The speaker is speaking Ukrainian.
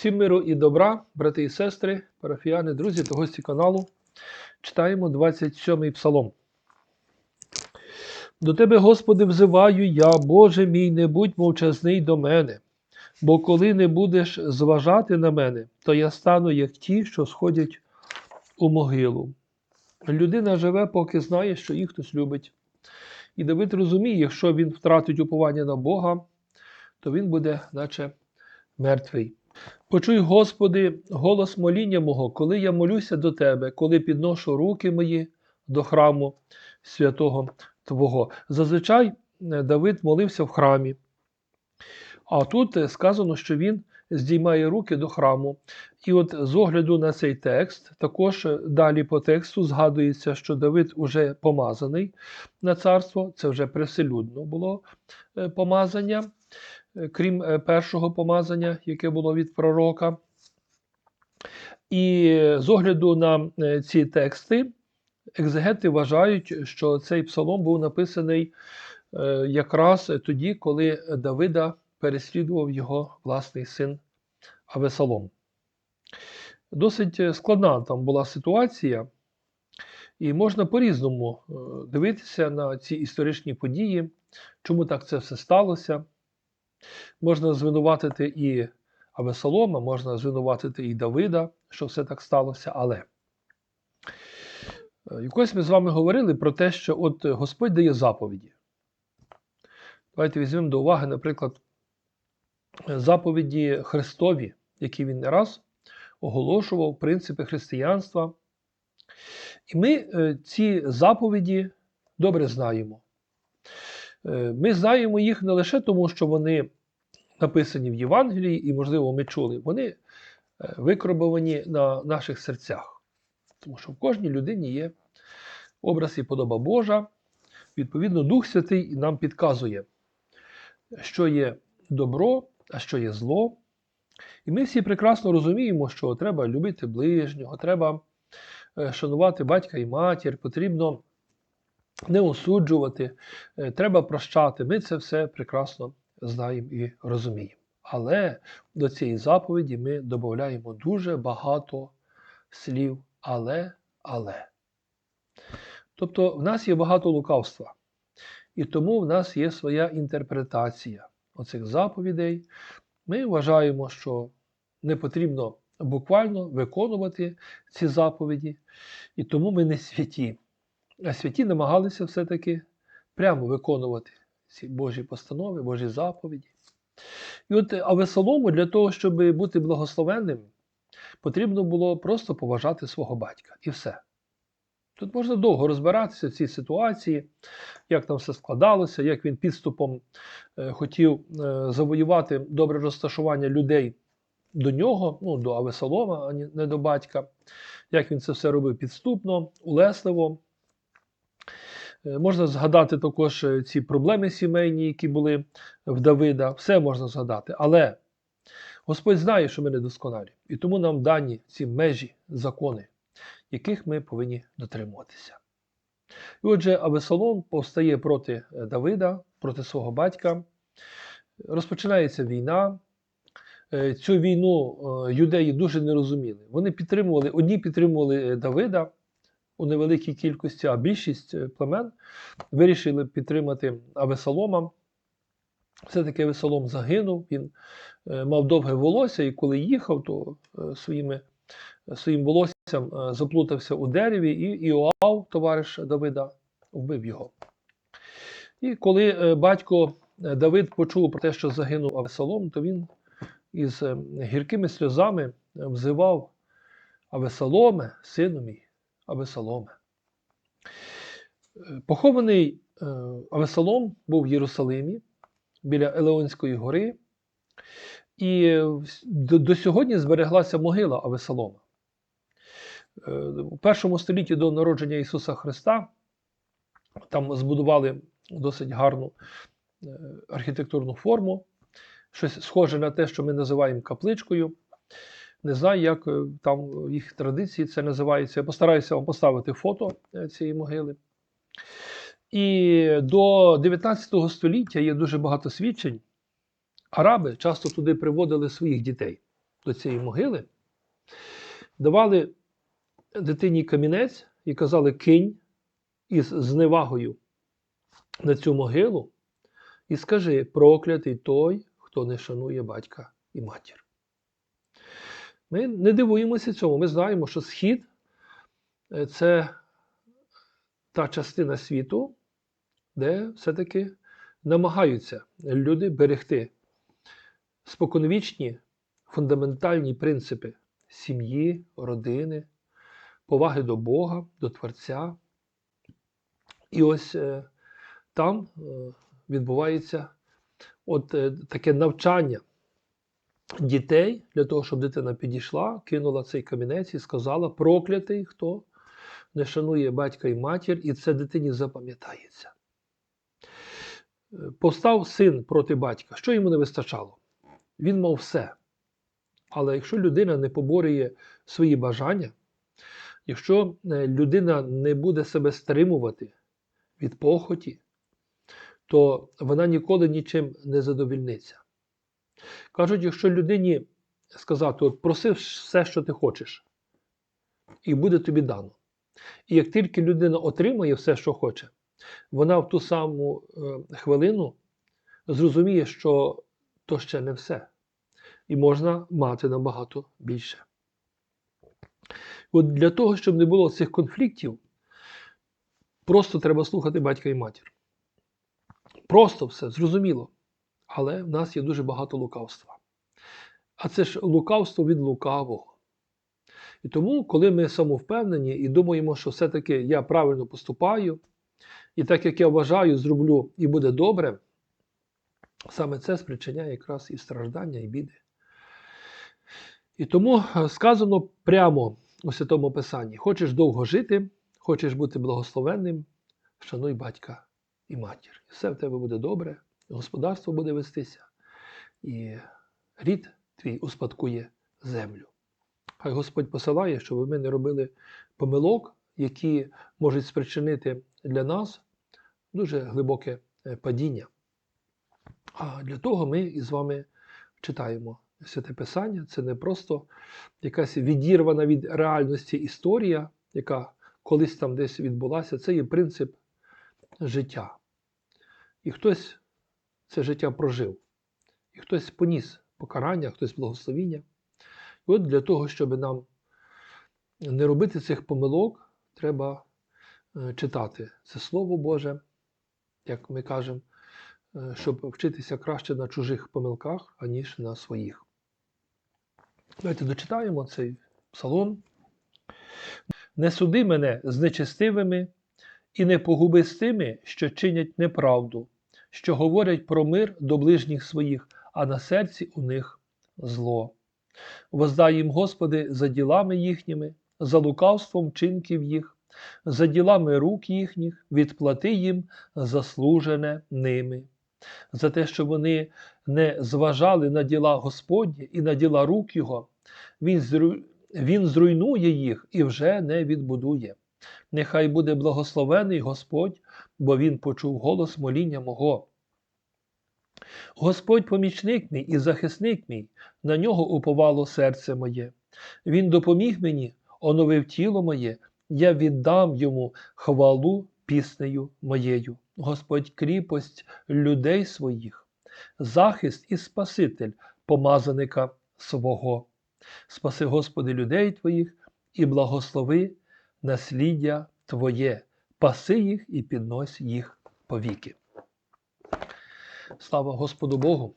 Всім миру і добра, брати і сестри, парафіяни, друзі та гості каналу. Читаємо 27-й псалом. До тебе, Господи, взиваю я, Боже мій, не будь мовчазний до мене, бо коли не будеш зважати на мене, то я стану як ті, що сходять у могилу. Людина живе, поки знає, що їх хтось любить. І Давид розуміє, якщо він втратить уповання на Бога, то він буде, наче мертвий. Почуй, Господи, голос моління мого, коли я молюся до Тебе, коли підношу руки мої до храму святого Твого. Зазвичай е, Давид молився в храмі. А тут е, сказано, що він здіймає руки до храму. І от з огляду на цей текст, також е, далі по тексту згадується, що Давид уже помазаний на царство, це вже привселюдно було помазання, крім е, першого помазання, яке було від пророка. І з огляду на е, ці тексти, екзегети вважають, що цей псалом був написаний е, якраз тоді, коли Давида переслідував його власний син Авесалом. Досить е, складна там була ситуація, і можна по-різному е, дивитися на ці історичні події, чому так це все сталося. Можна звинуватити і Авесолома, можна звинуватити і Давида, що все так сталося, але е, якось ми з вами говорили про те, що от Господь дає заповіді. Давайте візьмемо до уваги, наприклад, заповіді Христові, які він не раз оголошував, принципи християнства. І ми е, ці заповіді добре знаємо. Е, Ми знаємо їх не лише тому, що вони написані в Євангелії, і, можливо, ми чули, вони е, викробовані на наших серцях. Тому що в кожній людині є образ і подоба Божа. Відповідно, Дух Святий нам підказує, що є добро, а що є зло. І ми всі прекрасно розуміємо, що треба любити ближнього, треба е, шанувати батька і матір, потрібно не осуджувати, е, треба прощати. Ми це все прекрасно знаємо і розуміємо. Але до цієї заповіді ми додаємо дуже багато слів але, але. Тобто в нас є багато лукавства. І тому в нас є своя інтерпретація оцих заповідей. Ми вважаємо, що не потрібно буквально виконувати ці заповіді, і тому ми не святі. А святі намагалися все-таки прямо виконувати ці Божі постанови, Божі заповіді. І от Авесолому для того, щоб бути благословенним, потрібно було просто поважати свого батька. І все. Тут можна довго розбиратися в цій ситуації, як там все складалося, як він підступом е, хотів е, завоювати добре розташування людей до нього, ну, до Авесолома, а не до батька, як він це все робив підступно, улесливо. Е, Можна згадати також е, ці проблеми сімейні, які були в Давида, все можна згадати. Але Господь знає, що ми недосконалі, і тому нам дані ці межі, закони, яких ми повинні дотримуватися. І отже, Авесолом повстає проти е, Давида, проти свого батька. Розпочинається війна. Цю війну юдеї дуже не розуміли. Вони підтримували, одні підтримували Давида у невеликій кількості, а більшість е, племен вирішили підтримати Авесолома. Все-таки Авесолом загинув, він е, мав довге волосся, і коли їхав, то е, своїми, своїм волоссям заплутався у дереві, і Іоав, товариш Давида, вбив його. І коли батько Давид почув про те, що загинув Авесолом, то він із гіркими сльозами взивав Авесоломе, сину мій, Авесоломе. Похований е, Авесолом був в Єрусалимі біля Елеонської гори, і е, до, до сьогодні збереглася могила Авесолома. Е, У першому столітті до народження Ісуса Христа там збудували досить гарну архітектурну форму, щось схоже на те, що ми називаємо капличкою. Не знаю, як е, там в їх традиції це називається. Я постараюся вам поставити фото е, цієї могили. І до 19 століття є дуже багато свідчень. Араби часто туди приводили своїх дітей. до цієї могили, давали дитині камінець і казали кинь із зневагою на цю могилу і скажи проклятий той, хто не шанує батька і матір. Ми не дивуємося цьому. Ми знаємо, що схід е, це та частина світу, де все-таки намагаються люди берегти споконвічні фундаментальні принципи сім'ї, родини, поваги до Бога, до Творця. І ось е, там е, відбувається от таке навчання дітей для того, щоб дитина підійшла, кинула цей камінець і сказала: проклятий хто не шанує батька і матір, і це дитині запам'ятається. Е, Повстав син проти батька. Що йому не вистачало? Він мав все. Але якщо людина не поборює свої бажання, якщо е, людина не буде себе стримувати від похоті, то вона ніколи нічим не задовільниться. Кажуть, якщо людині сказати, от проси все, що ти хочеш, і буде тобі дано. І як тільки людина отримує все, що хоче, вона в ту саму е, хвилину зрозуміє, що то ще не все. І можна мати набагато більше. От для того, щоб не було цих конфліктів, просто треба слухати батька і матір. Просто все, зрозуміло. Але в нас є дуже багато лукавства. А це ж лукавство від лукавого. І тому, коли ми самовпевнені і думаємо, що все-таки я правильно поступаю, і так як я вважаю, зроблю і буде добре, саме це спричиняє якраз і страждання, і біди. І тому е, сказано прямо у Святому Писанні: хочеш довго жити, хочеш бути благословенним, шануй батька і матір. І все в тебе буде добре, господарство буде вестися, і рід твій успадкує землю. Хай Господь посилає, щоб ми не робили помилок, які можуть спричинити для нас дуже глибоке е, падіння. А для того ми із вами читаємо Святе Писання. Це не просто якась відірвана від реальності історія, яка колись там десь відбулася, це є принцип життя. І хтось це життя прожив, і хтось поніс покарання, хтось благословіння. І от для того, щоб нам не робити цих помилок, треба е, читати це Слово Боже, як ми кажемо, е, щоб вчитися краще на чужих помилках, аніж на своїх. Давайте дочитаємо цей псалом. Не суди мене з нечестивими і не погуби з тими, що чинять неправду, що говорять про мир до ближніх своїх, а на серці у них зло. Воздай їм, Господи, за ділами їхніми, за лукавством чинків їх, за ділами рук їхніх, відплати їм заслужене ними, за те, що вони не зважали на діла Господні і на діла рук Його, Він, він зруйнує їх і вже не відбудує. Нехай буде благословений Господь, бо Він почув голос моління мого. Господь помічник мій і захисник мій, на нього уповало серце моє. Він допоміг мені, оновив тіло моє, я віддам йому хвалу піснею моєю. Господь кріпость людей своїх, захист і Спаситель помазаника свого. Спаси, Господи, людей Твоїх і благослови насліддя Твоє, паси їх і піднось їх повіки. Слава Господу Богу!